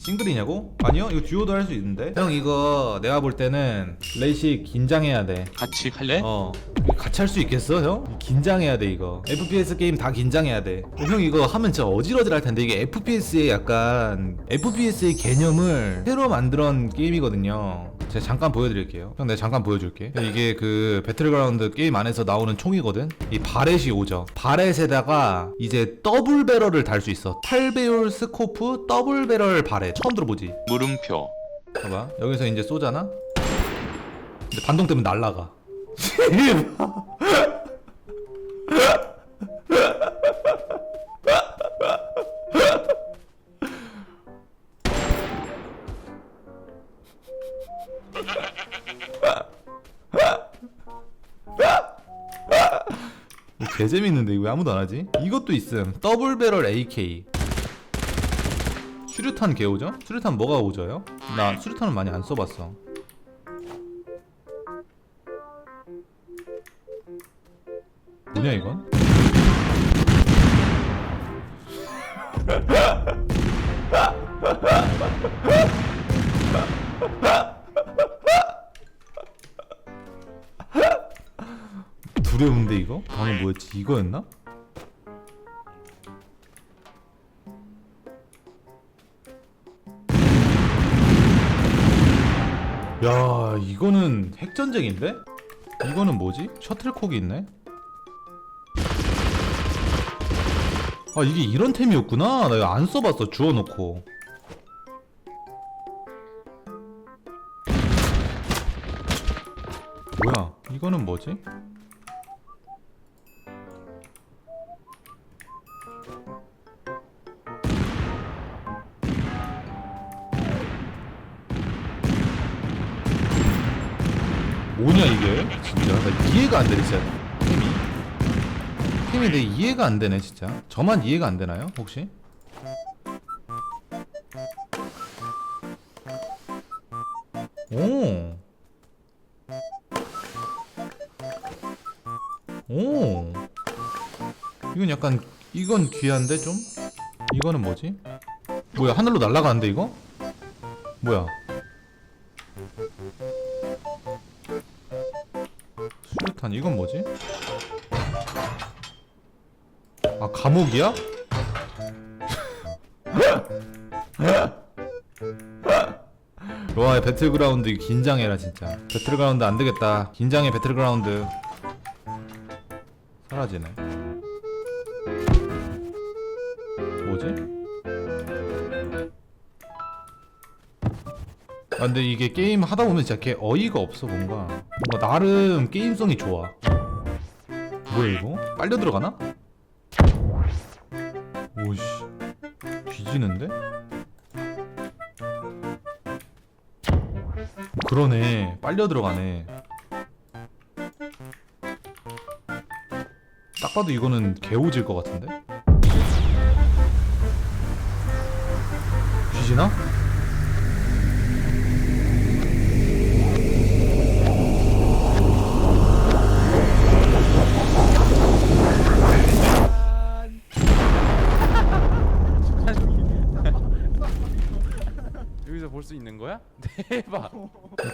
싱글이냐고? 아니요 이거 듀오도 할 수 있는데 형 이거 내가 볼 때는 레이시 긴장해야 돼 같이 할래? 어. 같이 할 수 있겠어, 형? 긴장해야 돼, 이거. FPS 게임 다 긴장해야 돼. 어, 형, 이거 하면 진짜 어지러질 할 텐데, 이게 FPS의 약간, FPS의 개념을 새로 만들어 게임이거든요. 제가 잠깐 보여드릴게요. 형, 내가 잠깐 보여줄게. 이게 그, 배틀그라운드 게임 안에서 나오는 총이거든? 이 바렛이 오죠. 바렛에다가, 이제 더블 배럴을 달 수 있어. 8배율 스코프 더블 배럴 바렛. 처음 들어보지? 물음표. 봐봐 여기서 이제 쏘잖아 근데 반동 때문에 날라가 개 재밌는데 이거 왜 아무도 안 하지? 이것도 있음 더블 배럴 AK 수류탄 개오죠? 수류탄 뭐가 오져요? 나 수류탄은 많이 안 써봤어. 뭐냐 이건? 두려운데 이거? 방금 뭐였지? 이거였나? 야 이거는 핵전쟁인데? 이거는 뭐지? 셔틀콕이 있네? 아 이게 이런 템이었구나 나 이거 안 써봤어 주워놓고 뭐야 이거는 뭐지? 뭐냐 이게 진짜 나 이해가 안 되네 진짜 팀이 팀이 내 이해가 안 되네 진짜 저만 이해가 안 되나요 혹시? 오. 오. 이건 약간 이건 귀한데 좀? 이거는 뭐지? 뭐야 하늘로 날아가는데 이거? 뭐야? 수류탄 이건 뭐지? 아 감옥이야? 와 배틀그라운드 긴장해라 진짜 배틀그라운드 안되겠다 긴장해 배틀그라운드 사라지네 뭐지? 아 근데 이게 게임 하다 보면 진짜 개 어이가 없어 뭔가 뭔가 나름 게임성이 좋아 뭐야 이거? 빨려 들어가나? 오씨 뒤지는데? 그러네 빨려 들어가네 딱 봐도 이거는 개오질 것 같은데? 뒤지나? 대박.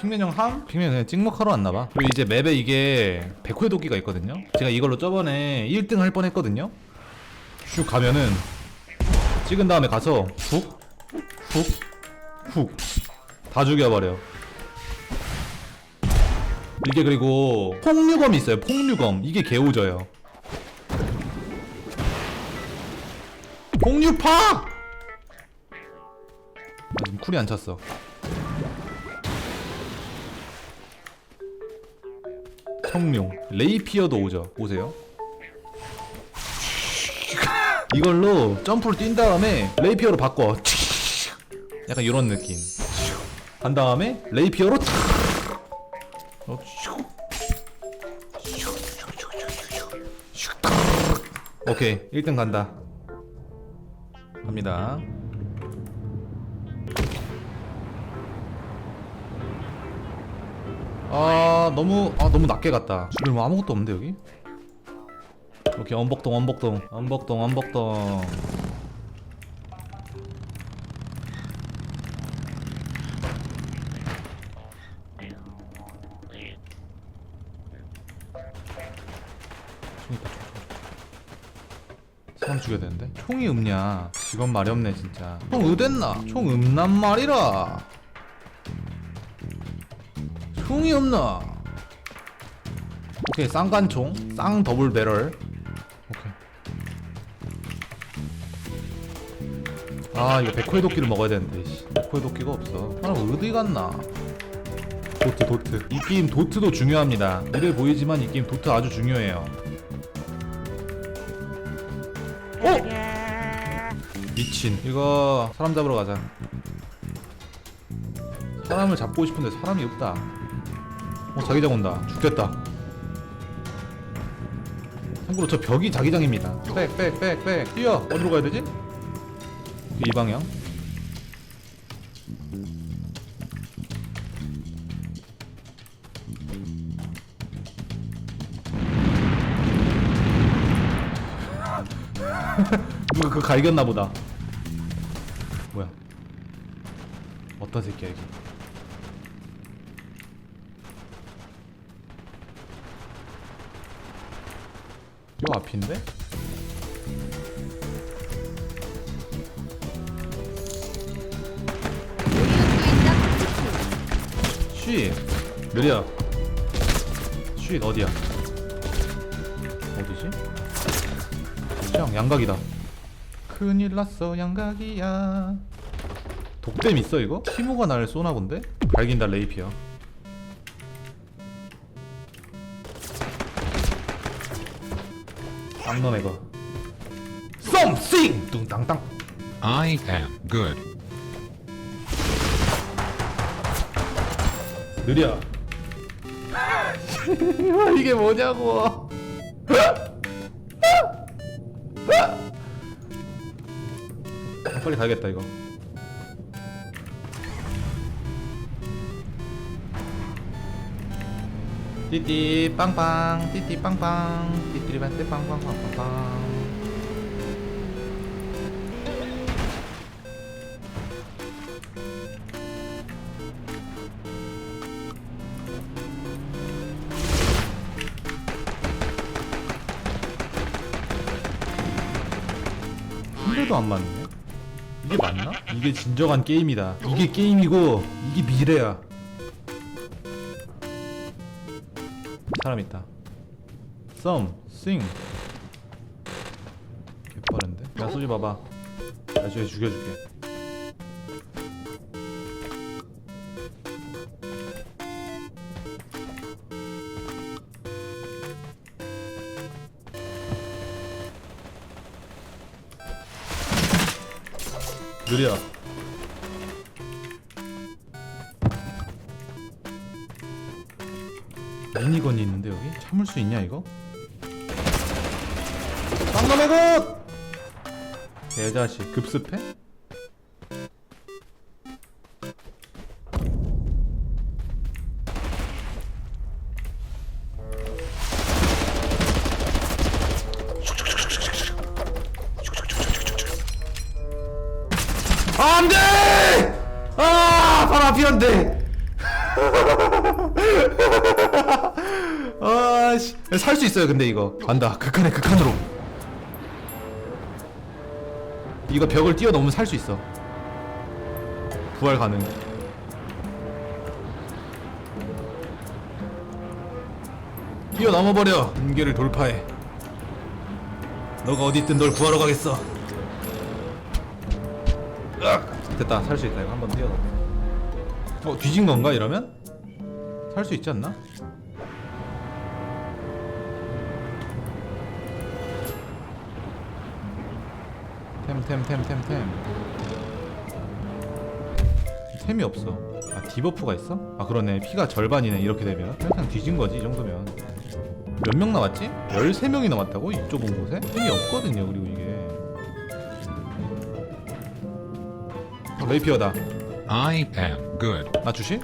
핑맨 형 함? 핑맨 그냥 찍먹하러 왔나봐. 그리고 이제 맵에 이게 백호의 도끼가 있거든요. 제가 이걸로 저번에 1등 할 뻔 했거든요. 슉 가면은 찍은 다음에 가서 훅훅 훅. 다 죽여버려. 이게 그리고 폭류검이 있어요 폭류검. 이게 개오져요. 폭류파! 나 지금 쿨이 안 찼어 청룡. 레이피어도 오죠. 오세요. 이걸로 점프를 뛴 다음에 레이피어로 바꿔. 약간 이런 느낌. 간 다음에 레이피어로. 오케이. 1등 간다. 갑니다 아 너무 아 너무 낮게 갔다. 주변 뭐 아무것도 없는데 여기? 오케이 언복동 언복동. 언복동 언복동. 사람 죽여야 되는데? 총이 없냐? 직원 말이 없네 진짜. 총 어딨나? 총 없난 말이라. 총이 없나? 오케이 쌍관총 쌍 더블 배럴. 오케이. 아 이거 백호의 도끼를 먹어야 되는데 씨. 백호의 도끼가 없어. 사람 어디 갔나? 도트 도트. 이 게임 도트도 중요합니다. 이래 보이지만 이 게임 도트 아주 중요해요. 어? 미친. 이거 사람 잡으러 가자. 사람을 잡고 싶은데 사람이 없다 어 자기장 온다. 죽겠다. 참고로 저 벽이 자기장입니다. 빽빽빽빽. 뛰어! 어디로 가야 되지? 이 방향? 누가 그거 갈겼나 보다. 뭐야? 어떤 새끼야 이게 요 앞인데? 쉿 느려 쉿 어디야 어디지? 형 양각이다 큰일 났어 양각이야 독댐 있어 이거? 티모가 날 쏘나 본데? 갈긴다 레이피어 쌍놈의 거. 썸씽! 뚱땅땅. I am good. 느려. 이게 뭐냐고. 아, 빨리 가야겠다 이거 띠띠 빵빵 띠띠 빵빵. 띠띠리 반띠 빵빵빵빵빵. 한 대도 안 맞네. 이게 맞나? 이게 진정한 게임이다. 이게 게임이고 이게 미래야 사람 있다. 썸, 싱 개빠른데? 야 쏘지 봐봐. 나중에 죽여줄게. 느려 미니건이 있는데 여기? 참을 수 있냐 이거? 쌍놈의 것! 개자식 급습해? 아, 안 돼! 아, 바로 앞이었는데. 아씨, 살 수 있어요. 근데 이거 간다. 극한의 극한으로. 이거 벽을 뛰어넘으면 살 수 있어. 부활 가능. 뛰어넘어 버려. 한계를 돌파해. 너가 어디 있든 널 구하러 가겠어. 으악! 됐다. 살 수 있다. 이거 한번 뛰어넘어. 어 뒤진 건가 이러면? 살 수 있지 않나? 템템템 템템 템이 없어 아 디버프가 있어? 아 그러네 피가 절반이네 이렇게 되면 그냥 뒤진 거지 이 정도면 몇 명 남았지? 13명이 남았다고? 이 좁은 곳에? 템이 없거든요 그리고 이게 어, 레이피어다 I am good. 나 주시?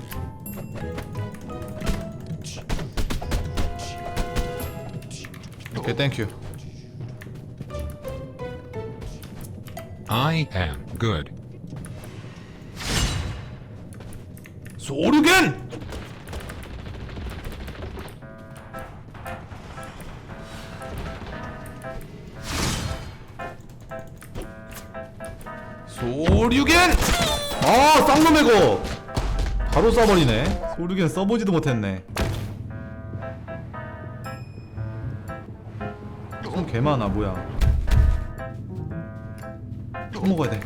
오케이 땡큐 I am good. 소르겐! 소류겐! 아 쌍놈의 거 바로 쏴버리네. 소류겐 써보지도 못했네. 총 개많아 뭐야. 총 먹어야 돼